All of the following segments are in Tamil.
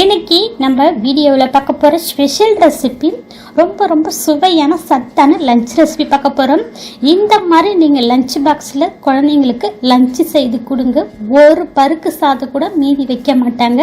இன்னைக்கு நம்ம வீடியோவில் பார்க்க போகிற ஸ்பெஷல் ரெசிபி ரொம்ப ரொம்ப சுவையான சத்தான லஞ்ச் ரெசிபி பார்க்க போகிறோம் இந்த மாதிரி நீங்கள் லஞ்ச் பாக்ஸில் குழந்தைங்களுக்கு லஞ்சு செய்து கொடுங்க. ஒரு பருக்கு சாதம் கூட மீதி வைக்க மாட்டாங்க.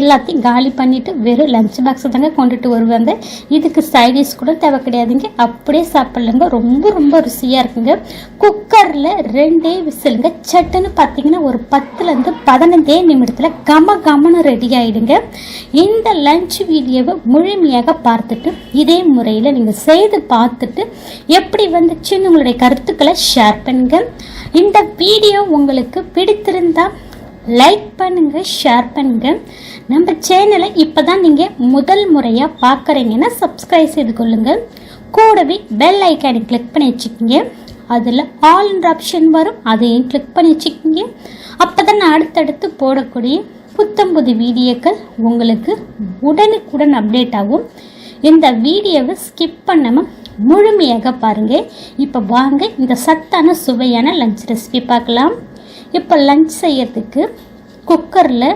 எல்லாத்தையும் காலி பண்ணிவிட்டு வெறும் லஞ்ச் பாக்ஸை தாங்க கொண்டுட்டு வருவாங்க. இதுக்கு சைடிஷ் கூட தேவை கிடையாதுங்க. அப்படியே சாப்பிட்லங்க. ரொம்ப ரொம்ப ருசியாக இருக்குங்க. குக்கரில் ரெண்டே விசிலுங்க. சட்டுன்னு பார்த்தீங்கன்னா ஒரு பத்துலேருந்து பதினஞ்சே நிமிடத்தில் கம கமனு ரெடி ஆகிடுங்க இந்த லஞ்ச் வீடியோவை முழுமையாக பார்த்துட்டு இதே முறையில் நீங்கள் செய்து பார்த்துட்டு எப்படி வந்துச்சுன்னு உங்களுடைய கருத்துக்களை ஷேர் பண்ணுங்க. இந்த வீடியோ உங்களுக்கு பிடித்திருந்தால் லைக் பண்ணுங்க ஷேர் பண்ணுங்க. நம்ம சேனலை இப்போ தான் நீங்கள் முதல் முறையாக பார்க்குறீங்கன்னா சப்ஸ்கிரைப் செய்து கொள்ளுங்கள் கூடவே பெல் ஐக்கானை கிளிக் பண்ணி வச்சுக்கோங்க. அதில் ஆல்ன்ற ஆப்ஷன் வரும் அதையும் கிளிக் பண்ணி வச்சுக்கோங்க. அப்போ தான் நான் அடுத்தடுத்து போடக்கூடிய புத்தம் புது வீடியோக்கள் உங்களுக்கு உடனுக்குடன் அப்டேட் ஆகும். இந்த வீடியோவை ஸ்கிப் பண்ணாமல் முழுமையாக பாருங்கள் இப்போ வாங்க இந்த சத்தான சுவையான லஞ்ச் ரெசிபி பார்க்கலாம். இப்போ லஞ்ச் செய்யறதுக்கு குக்கரில்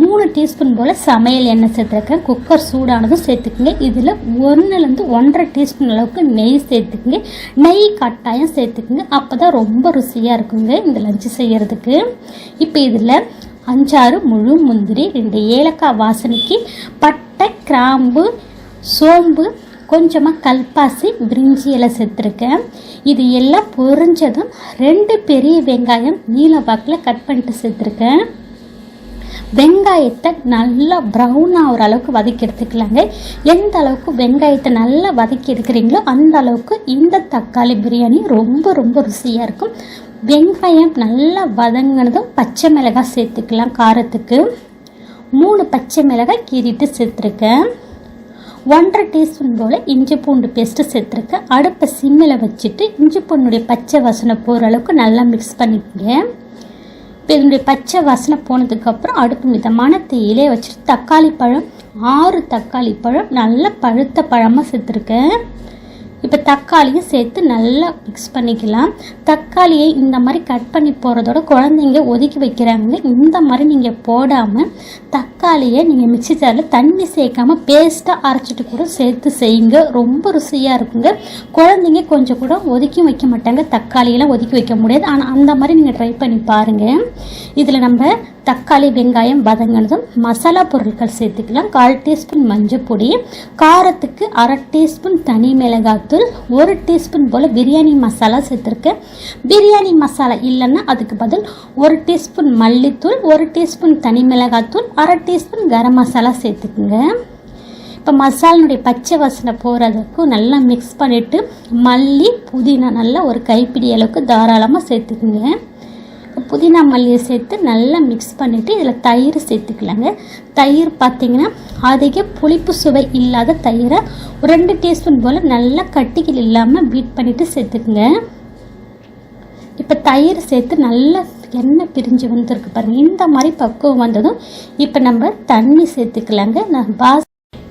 மூணு டீஸ்பூன் போல் சமையல் எண்ணெய் சேர்த்துருக்கேன். குக்கர் சூடானதும் சேர்த்துக்குங்க. இதில் ஒன்றுலேருந்து ஒன்றரை டீஸ்பூன் அளவுக்கு நெய் சேர்த்துக்குங்க. நெய் கட்டாயம் சேர்த்துக்குங்க. அப்போ தான் ரொம்ப ருசியாக இருக்குங்க இந்த லஞ்சு செய்கிறதுக்கு இப்போ இதில் அஞ்சாறு முழு முந்திரி ரெண்டு ஏலக்காய் வாசனைக்கு பட்டை கிராம்பு சோம்பு கொஞ்சமாக கல்பாசி பிரிஞ்சி இலை சேர்த்துருக்கேன். இது எல்லாம் பொரிஞ்சதும் ரெண்டு பெரிய வெங்காயம் நீல வாக்கில் கட் பண்ணிட்டு சேர்த்துருக்கேன். வெங்காயத்தை நல்லா ப்ரௌன் ஆகிற அளவுக்கு வதக்கி எடுத்துக்கலாங்க. எந்த அளவுக்கு வெங்காயத்தை நல்லா வதக்கி எடுக்கிறீங்களோ அந்த அளவுக்கு இந்த தக்காளி பிரியாணி ரொம்ப ரொம்ப ருசியாக இருக்கும். வெங்காயம் நல்லா வதங்கினதும் பச்சை மிளகாய் சேர்த்துக்கலாம் காரத்துக்கு. மூணு பச்சை மிளகாய் கீறிட்டு சேர்த்துருக்கேன். ஒன்றரை டீஸ்பூன் போல் இஞ்சி பூண்டு பேஸ்ட்டு சேர்த்துருக்கேன். அடுப்பை சிம்மில் வச்சுட்டு இஞ்சி பூண்டுடைய பச்சை வாசனை போகிற அளவுக்கு நல்லா மிக்ஸ் பண்ணிக்கோங்க. இப்போ இதனுடைய பச்சை வாசனை போனதுக்கப்புறம் அடுப்பு மிதமான தீயிலே வச்சுட்டு தக்காளி பழம் ஆறு தக்காளி பழம் நல்லா பழுத்த பழமாக சேர்த்துருக்கேன். இப்போ தக்காளியும் சேர்த்து நல்லா மிக்ஸ் பண்ணிக்கலாம். தக்காளியை இந்த மாதிரி கட் பண்ணி போகிறதோட குழந்தைங்க ஒதுக்கி வைக்கிறாங்க. இந்த மாதிரி நீங்கள் போடாமல் தக்காளியை நீங்கள் மிக்சி ஜாரில் தண்ணி சேர்க்காம பேஸ்ட்டாக அரைச்சிட்டு கூட சேர்த்து செய்யுங்க. ரொம்ப ருசியாக இருக்குங்க. குழந்தைங்க கொஞ்சம் கூட ஒதுக்கி வைக்க மாட்டாங்க. தக்காளியெல்லாம் ஒதுக்கி வைக்க முடியாது. ஆனால் அந்த மாதிரி நீங்கள் ட்ரை பண்ணி பாருங்கள் இதில் நம்ம தக்காளி வெங்காயம் வதங்கினதும் மசாலா பொருட்கள் சேர்த்துக்கலாம். கால் டீஸ்பூன் மஞ்சள் பொடி காரத்துக்கு அரை டீஸ்பூன் தனி மிளகாத்தூள் ஒரு டீஸ்பூன் போல் பிரியாணி மசாலா சேர்த்துருக்கேன். பிரியாணி மசாலா இல்லைன்னா அதுக்கு பதில் ஒரு டீஸ்பூன் மல்லித்தூள் ஒரு டீஸ்பூன் தனி மிளகாத்தூள் அரை டீஸ்பூன் கரம் மசாலா சேர்த்துக்குங்க. இப்போ மசாலினுடைய பச்சை வாசனை போகிறதுக்கும் நல்லா மிக்ஸ் பண்ணிவிட்டு மல்லி புதினா நல்லா ஒரு கைப்பிடி அளவுக்கு தாராளமாக சேர்த்துக்குங்க. புதினா மல்லியை சேர்த்து நல்லா மிக்ஸ் பண்ணிவிட்டு இதில் தயிர் சேர்த்துக்கலாங்க. தயிர் பார்த்திங்கன்னா அதிக புளிப்பு சுவை இல்லாத தயிரை ஒரு ரெண்டு டீஸ்பூன் போல் நல்லா கட்டிகள் இல்லாமல் பீட் பண்ணிவிட்டு சேர்த்துக்குங்க. இப்போ தயிர் சேர்த்து நல்லா எண்ணெய் பிரிஞ்சு வந்திருக்கு பாருங்கள் இந்த மாதிரி பக்குவம் வந்ததும் இப்போ நம்ம தண்ணி சேர்த்துக்கலாங்க. நான் பாஸ்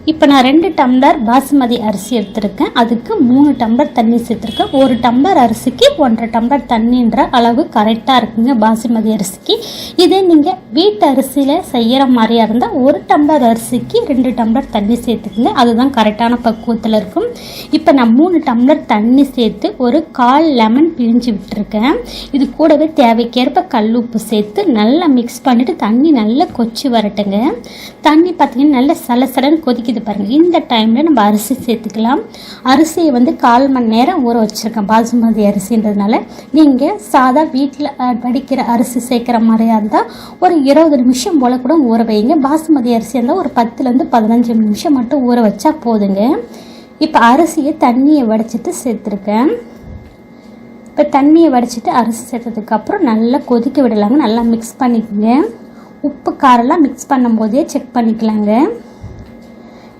இப்போ நான் ரெண்டு டம்ளர் பாசுமதி அரிசி எடுத்திருக்கேன். அதுக்கு மூணு டம்ளர் தண்ணி சேர்த்துருக்கேன். ஒரு டம்ளர் அரிசிக்கு ஒன்றரை டம்ளர் தண்ணின்ற அளவு கரெக்டாக இருக்குங்க பாசுமதி அரிசிக்கு. இதே நீங்கள் வீட்டு அரிசியில் செய்கிற மாதிரியா இருந்தால் ஒரு டம்ளர் அரிசிக்கு ரெண்டு டம்ளர் தண்ணி சேர்த்துக்குங்க. அதுதான் கரெக்டான பக்குவத்தில் இருக்கும். இப்போ நான் மூணு டம்ளர் தண்ணி சேர்த்து ஒரு கால் லெமன் பிழிஞ்சு விட்டுருக்கேன். இது கூடவே தேவைக்கேற்ப கல் உப்பு சேர்த்து நல்லா மிக்ஸ் பண்ணிவிட்டு தண்ணி நல்லா கொச்சி வரட்டுங்க. தண்ணி பார்த்தீங்கன்னா நல்லா சலசலன்னு கொதிக்குது பாருங்கள் இந்த டைமில் நம்ம அரிசி சேர்த்துக்கலாம். அரிசியை வந்து கால் மணி நேரம் ஊற வச்சுருக்கேன் பாசுமதி அரிசின்றதுனால நீங்கள் சாதா வீட்டில் வடிக்கிற அரிசி சேர்க்குற மாதிரியா இருந்தால் ஒரு இருபது நிமிஷம் போல் கூட ஊற வைங்க. பாசுமதி அரிசி இருந்தால் ஒரு பத்துலேருந்து பதினஞ்சு நிமிஷம் மட்டும் ஊற வச்சா போதுங்க. இப்போ அரிசியை தண்ணியை வடிச்சிட்டு சேர்த்துருக்கேன். இப்போ தண்ணியை வடிச்சிட்டு அரிசி சேர்த்ததுக்கப்புறம் நல்லா கொதிக்க விடலாங்க. நல்லா மிக்ஸ் பண்ணிக்கோங்க. உப்பு காரெல்லாம் மிக்ஸ் பண்ணும்போதே செக் பண்ணிக்கலாங்க.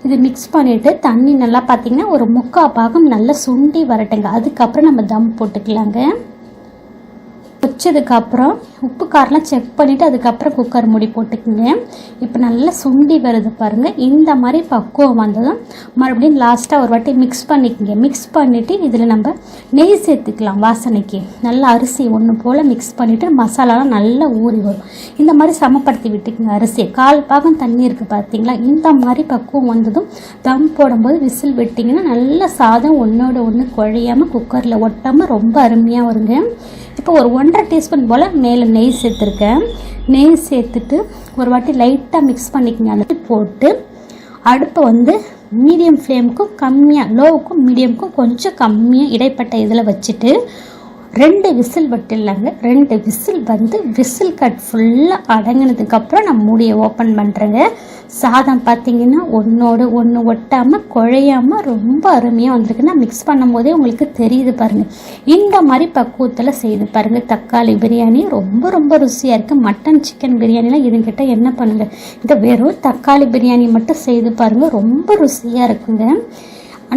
இது மிக்ஸ் பண்ணிவிட்டு தண்ணி நல்லா பார்த்திங்கன்னா ஒரு முக்கால் பாகம் நல்லா சுண்டி வரட்டுங்க. அதுக்கப்புறம் நம்ம தம் போட்டுக்கலாங்க. வச்சதுக்கப்புறம் உப்பு காரெலாம் செக் பண்ணிவிட்டு அதுக்கப்புறம் குக்கர் மூடி போட்டுக்குங்க. இப்போ நல்லா சுண்டி வருது பாருங்கள் இந்த மாதிரி பக்குவம் வந்ததும் மறுபடியும் லாஸ்ட்டாக ஒரு வாட்டி மிக்ஸ் பண்ணிக்கோங்க. மிக்ஸ் பண்ணிவிட்டு இதில் நம்ம நெய் சேர்த்துக்கலாம் வாசனைக்கு. நல்லா அரிசி ஒன்று போல் மிக்ஸ் பண்ணிவிட்டு மசாலாலாம் நல்லா ஊறி வரும். இந்த மாதிரி சமப்படுத்தி விட்டுக்குங்க அரிசி கால் பாகம் தண்ணி இருக்குது பார்த்தீங்களா இந்த மாதிரி பக்குவம் வந்ததும் தம் போடும்போது விசில் விட்டிங்கன்னா நல்லா சாதம் ஒன்றோட ஒன்று குழையாமல் குக்கரில் ஒட்டாமல் ரொம்ப அருமையாக வருங்க. இப்போ ஒரு ஒன்றரை டீஸ்பூன் போல் மேலே நெய் சேர்த்துருக்கேன். நெய் சேர்த்துட்டு ஒரு வாட்டி லைட்டாக மிக்ஸ் பண்ணிக்கங்க. அந்த போட்டு அடுப்பை வந்து மீடியம் ஃப்ளேமுக்கும் கம்மியாக லோவுக்கும் மீடியமுக்கும் கொஞ்சம் கம்மியாக இடைப்பட்ட இதில் வச்சுட்டு ரெண்டு விசில் விட்டுலாங்க ரெண்டு விசில் வந்து விசில் கட் ஃபுல்லாக அடங்கினதுக்கப்புறம் நான் மூடியை ஓப்பன் பண்ணுறேங்க சாதம் பார்த்தீங்கன்னா ஒன்றோடு ஒன்று ஒட்டாமல் குழையாமல் ரொம்ப அருமையாக வந்திருக்குன்னா மிக்ஸ் பண்ணும்போதே உங்களுக்கு தெரியுது பாருங்கள் இந்த மாதிரி பக்குவத்தில் செய்து பாருங்கள் தக்காளி பிரியாணி ரொம்ப ரொம்ப ருசியாக இருக்குது மட்டன் சிக்கன் பிரியாணிலாம் இதுங்கிட்ட என்ன பண்ணுங்கள் இந்த வெறும் தக்காளி பிரியாணி மட்டும் செய்து பாருங்கள் ரொம்ப ருசியாக இருக்குங்க.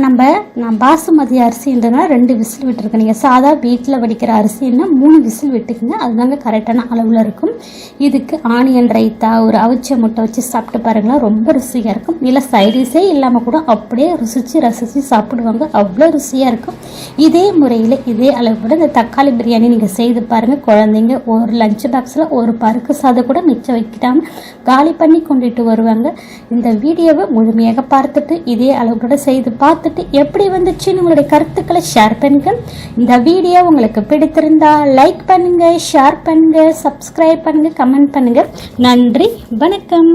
நம்ம நான் பாசுமதி அரிசின்றதுனால ரெண்டு விசில் விட்டுருக்கேன். நீங்கள் சாதா வீட்டில் வடிக்கிற அரிசின்னா மூணு விசில் விட்டுக்குங்க. அதுதாங்க கரெக்டான அளவில் இருக்கும். இதுக்கு ஆனியன் ரைத்தா ஒரு அவிச்ச முட்டை வச்சு சாப்பிட்டு பாருங்களேன். ரொம்ப ருசியாக இருக்கும். இல்லை சைடிஸே இல்லாமல் கூட அப்படியே ருசித்து ரசித்து சாப்பிடுவாங்க. அவ்வளோ ருசியாக இருக்கும். இதே முறையில் இதே அளவு கூட இந்த தக்காளி பிரியாணி நீங்கள் செய்து பாருங்கள் குழந்தைங்க ஒரு லஞ்ச் பாக்ஸில் ஒரு பருக்கு சாதம் கூட மிச்சம் வைக்கிட்டாமல் காலி பண்ணி கொண்டுட்டு வருவாங்க. இந்த வீடியோவை முழுமையாக பார்த்துட்டு இதே அளவுகளோட செய்து பார்த்துட்டு எப்படி வந்துச்சுன்னு உங்களுடைய கருத்துக்களை ஷேர் பண்ணுங்க இந்த வீடியோ உங்களுக்கு பிடித்திருந்தா லைக் பண்ணுங்க ஷேர் பண்ணுங்க சப்ஸ்கிரைப் பண்ணுங்க கமெண்ட் பண்ணுங்க. நன்றி வணக்கம்.